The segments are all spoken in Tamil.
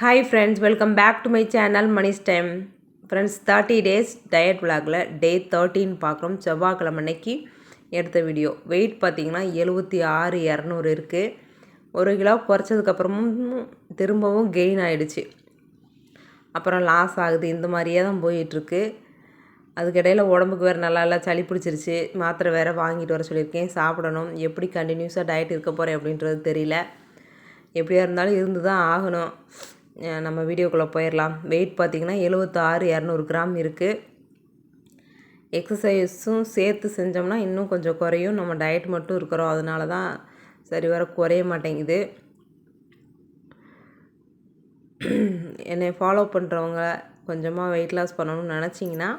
Hi friends welcome back to my channel Mani's time friends thirty days diet விளாகில் day thirteen பார்க்குறோம். செவ்வாய்க்கிழமை அன்னைக்கு எடுத்த வீடியோ வெயிட் பார்த்திங்கன்னா எழுபத்தி ஆறு இரநூறு இருக்குது ஒரு கிலோ குறைச்சதுக்கப்புறமும் திரும்பவும் கெயின் ஆகிடுச்சு அப்புறம் லாஸ் ஆகுது. இந்த மாதிரியே தான் போயிட்டுருக்கு. அதுக்கிடையில் உடம்புக்கு வேறு நல்லா இல்லை சளி பிடிச்சிருச்சு. மாத்திரை வேறு வாங்கிட்டு வர சொல்லியிருக்கேன். சாப்பிடணும். எப்படி கண்டினியூஸாக டயட் இருக்க போகிறேன் அப்படின்றது தெரியல. எப்படியா இருந்தாலும் இருந்து தான் ஆகணும். நம்ம வீடியோக்குள்ளே போயிடலாம். வெயிட் பார்த்திங்கன்னா எழுபத்தாறு இரநூறு கிராம் இருக்குது எக்ஸசைஸும் சேர்த்து செஞ்சோம்னா இன்னும் கொஞ்சம் குறையும். நம்ம டயட் மட்டும் இருக்கிறோம். அதனால தான் சரி வர குறைய மாட்டேங்குது. என்னை ஃபாலோ பண்ணுறவங்க கொஞ்சமாக வெயிட் லாஸ் பண்ணணும்னு நினச்சிங்கன்னா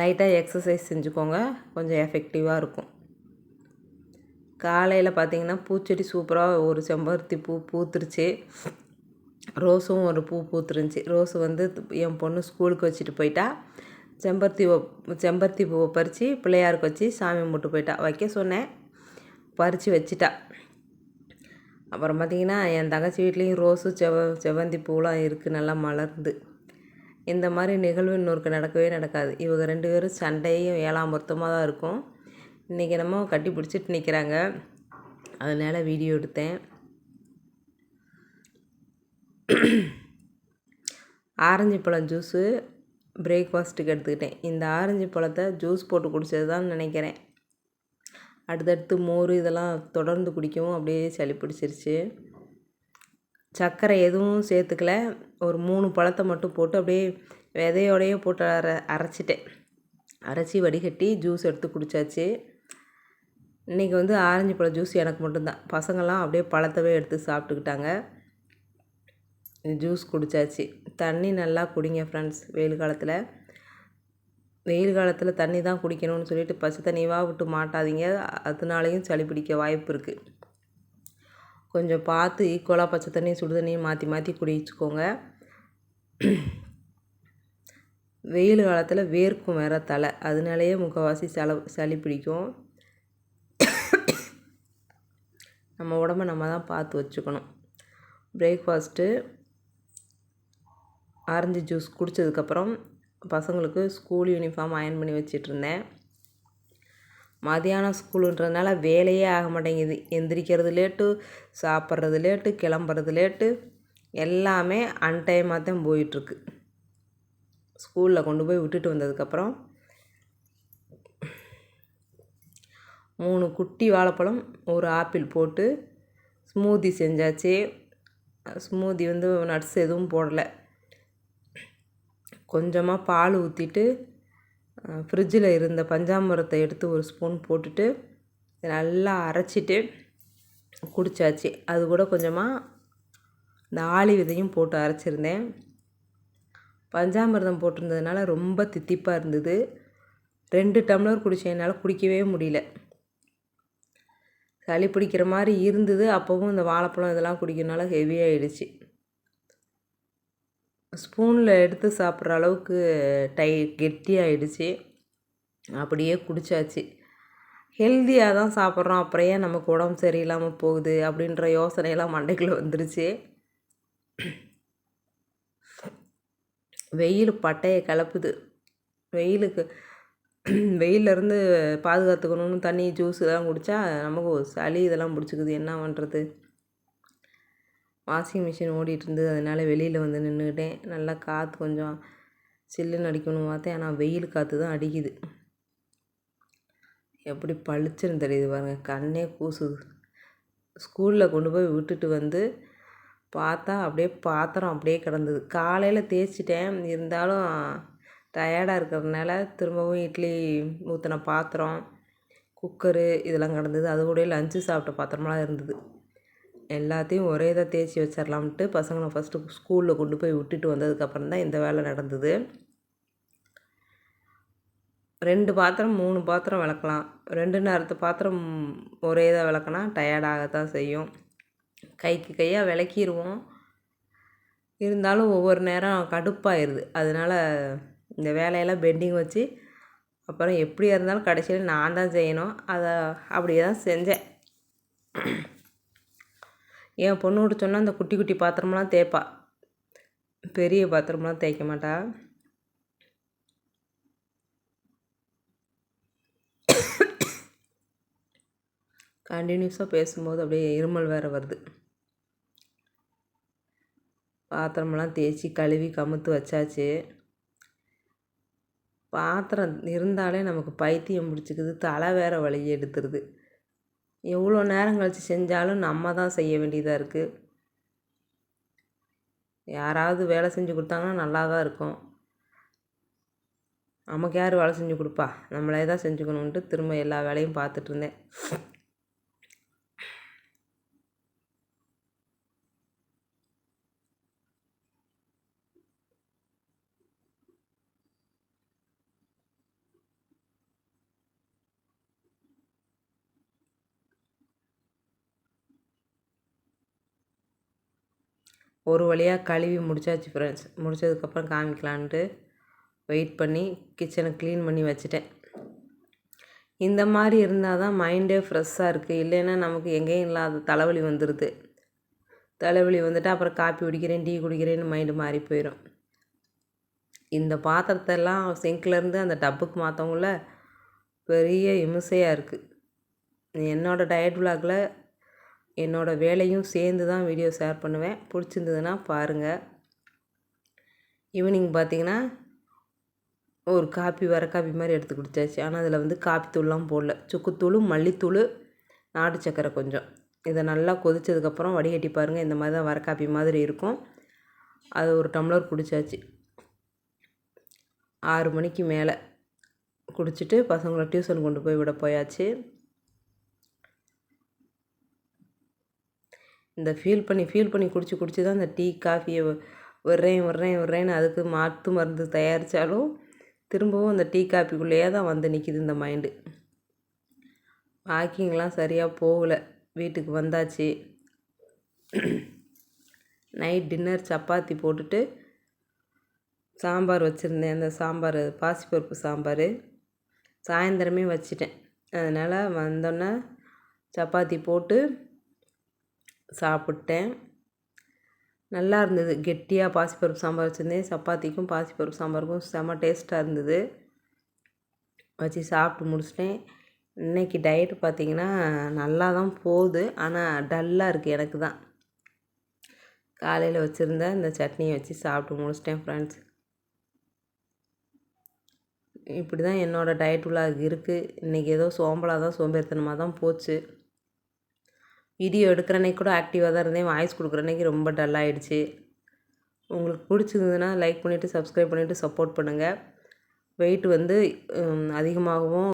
லைட்டாக எக்ஸசைஸ் செஞ்சுக்கோங்க. கொஞ்சம் எஃபெக்டிவாக இருக்கும். காலையில் பார்த்தீங்கன்னா பூச்செடி சூப்பராக ஒரு செம்பருத்தி பூ பூத்துருச்சு. ரோஸும் ஒரு பூ பூத்துருந்துச்சி. ரோஸு வந்து என் பொண்ணு ஸ்கூலுக்கு வச்சுட்டு போயிட்டா. செம்பருத்தி செம்பருத்தி பூவை பறித்து பிள்ளையாருக்கு வச்சு சாமி கும்பிட்டு போயிட்டா. வைக்க சொன்னேன். பறித்து வச்சிட்டா. அப்புறம் பார்த்திங்கன்னா என் தங்கச்சி வீட்லேயும் ரோஸு செவ செவ்வந்தி பூலாம் இருக்குது நல்லா மலர்ந்து. இந்த மாதிரி நிகழ்வு இன்னொருக்கு நடக்கவே நடக்காது. இவங்க ரெண்டு பேரும் சண்டையும் ஏழாம் பொருத்தமாக தான் இருக்கும். இன்றைக்கி நம்ம கட்டி பிடிச்சிட்டு நிற்கிறாங்க அதனால் வீடியோ எடுத்தேன். ஆரஞ்சு பழம் ஜூஸு பிரேக்ஃபாஸ்ட்டுக்கு எடுத்துக்கிட்டேன். இந்த ஆரஞ்சு பழத்தை ஜூஸ் போட்டு குடித்தது தான் நினைக்கிறேன். அடுத்தடுத்து மோர் இதெல்லாம் தொடர்ந்து குடிக்கவும் அப்படியே சளி பிடிச்சிருச்சு. சர்க்கரை எதுவும் சேர்த்துக்கல. ஒரு மூணு பழத்தை மட்டும் போட்டு அப்படியே விதையோடையே போட்டு அர அரைச்சிட்டேன். அரைச்சி வடிகட்டி ஜூஸ் எடுத்து குடித்தாச்சு இன்றைக்கி வந்து ஆரஞ்சு பழம் ஜூஸ் எனக்கு மட்டும்தான். பசங்கள்லாம் அப்படியே பழத்தவே எடுத்து சாப்பிட்டுக்கிட்டாங்க. ஜூஸ் குடித்தாச்சு தண்ணி நல்லா குடிங்க ஃப்ரெண்ட்ஸ் வெயில் காலத்தில். வெயில் காலத்தில் தண்ணி தான் குடிக்கணும்னு சொல்லிட்டு பச்சை தண்ணியாக விட்டு மாட்டாதீங்க. அதனாலையும் சளி பிடிக்க வாய்ப்பு இருக்குது கொஞ்சம் பார்த்து ஈக்குவலாக பச்சை தண்ணியும் சுடு தண்ணியும் மாற்றி மாற்றி குடிச்சுக்கோங்க. வெயில் காலத்தில் வேர்க்கும் வேற தலை. அதனாலேயே முக்கால்வாசி சல சளி பிடிக்கும். நம்ம உடம்ப நம்ம தான் பார்த்து வச்சுக்கணும். பிரேக்ஃபாஸ்ட்டு ஆரஞ்சு ஜூஸ் குடித்ததுக்கப்புறம் பசங்களுக்கு ஸ்கூல் யூனிஃபார்ம் அயன் பண்ணி வச்சிட்ருந்தேன். மதியானம் ஸ்கூலுன்றதுனால வேலையே ஆக மாட்டேங்குது. எந்திரிக்கிறது லேட்டு சாப்பிட்றது லேட்டு கிளம்புறது லேட்டு. எல்லாமே அன்டைமாக தான் போயிட்டுருக்கு ஸ்கூலில் கொண்டு போய் விட்டுட்டு வந்ததுக்கப்புறம் மூணு குட்டி வாழைப்பழம் ஒரு ஆப்பிள் போட்டு ஸ்மூதி செஞ்சாச்சு. ஸ்மூதி வந்து நட்ஸ் எதுவும் போடலை. கொஞ்சமாக பால் ஊற்றிட்டு ஃப்ரிட்ஜில் இருந்த பஞ்சாமிரத்தை எடுத்து ஒரு ஸ்பூன் போட்டுட்டு நல்லா அரைச்சிட்டு குடித்தாச்சு அது கூட கொஞ்சமாக இந்த ஆளி விதையும் போட்டு அரைச்சிருந்தேன். பஞ்சாமிரதம் போட்டிருந்ததுனால ரொம்ப தித்திப்பாக இருந்தது. ரெண்டு டம்ளர் குடித்ததுனால குடிக்கவே முடியல. சளி பிடிக்கிற மாதிரி இருந்தது. அப்போவும் இந்த வாழைப்பழம் இதெல்லாம் குடிக்கிறனால ஹெவியாகிடுச்சு ஸ்பூனில் எடுத்து சாப்பிட்ற அளவுக்கு டை கெட்டியாகிடுச்சு அப்படியே குடித்தாச்சு ஹெல்த்தியாக தான் சாப்பிட்றோம். அப்புறம் ஏன் நமக்கு உடம்பு சரியில்லாமல் போகுது அப்படின்ற யோசனையெல்லாம் மண்டைக்குள்ளே வந்துருச்சு. வெயில் பட்டையை கலப்புது. வெயிலுக்கு வெயிலேருந்து பாதுகாத்துக்கணும்னு தண்ணி ஜூஸ் இதெல்லாம் குடித்தா நமக்கு சளி இதெல்லாம் பிடிச்சிக்குது. என்ன பண்ணுறது வாஷிங் மிஷின் ஓடிகிட்டு இருந்தது அதனால் வெளியில் வந்து நின்றுக்கிட்டேன் நல்லா காற்று கொஞ்சம் சில்லுன்னு அடிக்கணும்னு பார்த்தேன். ஆனால் வெயில் காற்று தான் அடிக்குது. எப்படி பளிச்சுன்னு தெரியுது பாருங்கள் கண்ணே கூசுது. ஸ்கூலில் கொண்டு போய் விட்டுட்டு வந்து பார்த்தா அப்படியே பாத்திரம் அப்படியே கிடந்தது. காலையில் தேய்ச்சிட்டேன். இருந்தாலும் டயர்டாக இருக்கிறதுனால திரும்பவும் இட்லி ஊற்றின பாத்திரம் குக்கரு இதெல்லாம் கிடந்தது. அது கூட லஞ்சு சாப்பிட்ட பாத்திரமெலாம் இருந்தது. எல்லாத்தையும் ஒரே இதாக தேய்ச்சி வச்சிடலாம்ட்டு பசங்களை ஃபஸ்ட்டு ஸ்கூலில் கொண்டு போய் விட்டுட்டு வந்ததுக்கப்புறம் தான் இந்த வேலை நடந்தது. ரெண்டு பாத்திரம் மூணு பாத்திரம் விளக்கலாம். ரெண்டு நேரத்து பாத்திரம் ஒரே இதாக விளக்கினா டயர்டாக தான் செய்யும். கைக்கு கையாக விளக்கிடுவோம் இருந்தாலும் ஒவ்வொரு நேரம் கடுப்பாயிருது. அதனால் இந்த வேலையெல்லாம் பெண்டிங் வச்சு அப்புறம் எப்படியா இருந்தாலும் கடைசியில் நான் தான் செய்யணும். அதை அப்படியே தான் செஞ்சேன். என் பொண்ணு விட்டு சொன்னால் அந்த குட்டி குட்டி பாத்திரமெல்லாம் தேய்ப்பா. பெரிய பாத்திரம்லாம் தேய்க்க மாட்டா. கண்டினியூஸாக பேசும்போது அப்படியே இருமல் வேறு வருது. பாத்திரமெல்லாம் தேய்ச்சி கழுவி கமுத்து வச்சாச்சு. பாத்திரம் இருந்தாலே நமக்கு பைத்தியம் பிடிச்சிக்குது. தலை வேற வழியை எடுத்துருது. எவ்வளோ நேரம் கழித்து செஞ்சாலும் நம்ம தான் செய்ய வேண்டியதாக இருக்குது யாராவது வேலை செஞ்சு கொடுத்தாங்கன்னா நல்லா தான் இருக்கும். நமக்கு யார் வேலை செஞ்சு கொடுப்பா? நம்மளே தான் செஞ்சுக்கணுன்ட்டு திரும்ப எல்லா வேலையும் பார்த்துட்ருந்தேன் ஒரு வழியாக கழுவி முடிச்சாச்சு ஃப்ரெண்ட்ஸ் முடித்ததுக்கப்புறம் காமிக்கலான்ட்டு வெயிட் பண்ணி கிச்சனை க்ளீன் பண்ணி வச்சுட்டேன். இந்த மாதிரி இருந்தால் தான் மைண்டே ஃப்ரெஷ்ஷாக இருக்குது இல்லைன்னா நமக்கு எங்கேயும் இல்லாத தலைவலி வந்துடுது தலைவலி வந்துட்டு அப்புறம் காப்பி குடிக்கிறேன் டீ குடிக்கிறேன்னு மைண்டு மாறி போயிடும் இந்த பாத்திரத்தெல்லாம் சிங்க்லேருந்து அந்த டப்புக்கு மாற்றவங்கள பெரிய இம்சையாக இருக்குது என்னோடய டயட் விலாகில் என்னோடய வேலையும் சேர்ந்து தான் வீடியோ ஷேர் பண்ணுவேன். பிடிச்சிருந்ததுன்னா பாருங்கள் ஈவினிங் பார்த்திங்கன்னா ஒரு காப்பி வர காப்பி மாதிரி எடுத்து குடித்தாச்சு ஆனால் அதில் வந்து காப்பி தூள்லாம் போடல. சுக்குத்தூள் மல்லித்தூள் நாட்டு சக்கரை கொஞ்சம். இதை நல்லா கொதித்ததுக்கப்புறம் வடிகட்டி பாருங்கள் இந்த மாதிரி தான் வர காப்பி மாதிரி இருக்கும். அது ஒரு டம்ளர் குடித்தாச்சு ஆறு மணிக்கு மேலே குடிச்சிட்டு பசங்களை டியூஷன் கொண்டு போய் விட போயாச்சு. இந்த ஃபீல் பண்ணி ஃபீல் பண்ணி குடிச்சு குடிச்சு தான் இந்த டீ காஃபியை விட்றேன் விட்றேன் விட்றேன்னு அதுக்கு மாற்று மருந்து தயாரித்தாலும் திரும்பவும் அந்த டீ காப்பிக்குள்ளேயே தான் வந்து நிற்கிது இந்த மைண்டு வாக்கிங்லாம் சரியாக போகலை. வீட்டுக்கு வந்தாச்சு. நைட் டின்னர் சப்பாத்தி போட்டுட்டு சாம்பார் வச்சுருந்தேன். அந்த சாம்பார் பாசிப்பருப்பு சாம்பார். சாயந்தரமே வச்சிட்டேன். அதனால் வந்தோன்னே சப்பாத்தி போட்டு சாப்பிட்டேன். நல்லா இருந்தது. கெட்டியாக பாசிப்பருப்பு சாம்பார் வச்சுருந்தேன். சப்பாத்திக்கும் பாசிப்பருப்பு சாம்பாருக்கும் செம்ம டேஸ்ட்டாக இருந்தது. வச்சு சாப்பிட்டு முடிச்சிட்டேன். இன்றைக்கி டயட்டு பார்த்திங்கன்னா நல்லா தான் போகுது. ஆனால் டல்லாக இருக்குது எனக்கு தான். காலையில் வச்சுருந்த இந்த சட்னியை வச்சு சாப்பிட்டு முடிச்சிட்டேன் ஃப்ரெண்ட்ஸ் இப்படி தான் என்னோடய டயட் உள்ள இருக்குது இன்றைக்கி ஏதோ சோம்பலாக தான் சோம்பேறித்தனமாக தான் போச்சு. வீடியோ எடுக்கிறன்னைக்கு கூட ஆக்டிவாக தான் இருந்தேன். வாய்ஸ் கொடுக்குறன்னைக்கு ரொம்ப ரொம்ப டல்லாகிடுச்சு உங்களுக்கு பிடிச்சிருந்ததுன்னா லைக் பண்ணிவிட்டு சப்ஸ்கிரைப் பண்ணிவிட்டு சப்போர்ட் பண்ணுங்கள் வெயிட் வந்து அதிகமாகவும்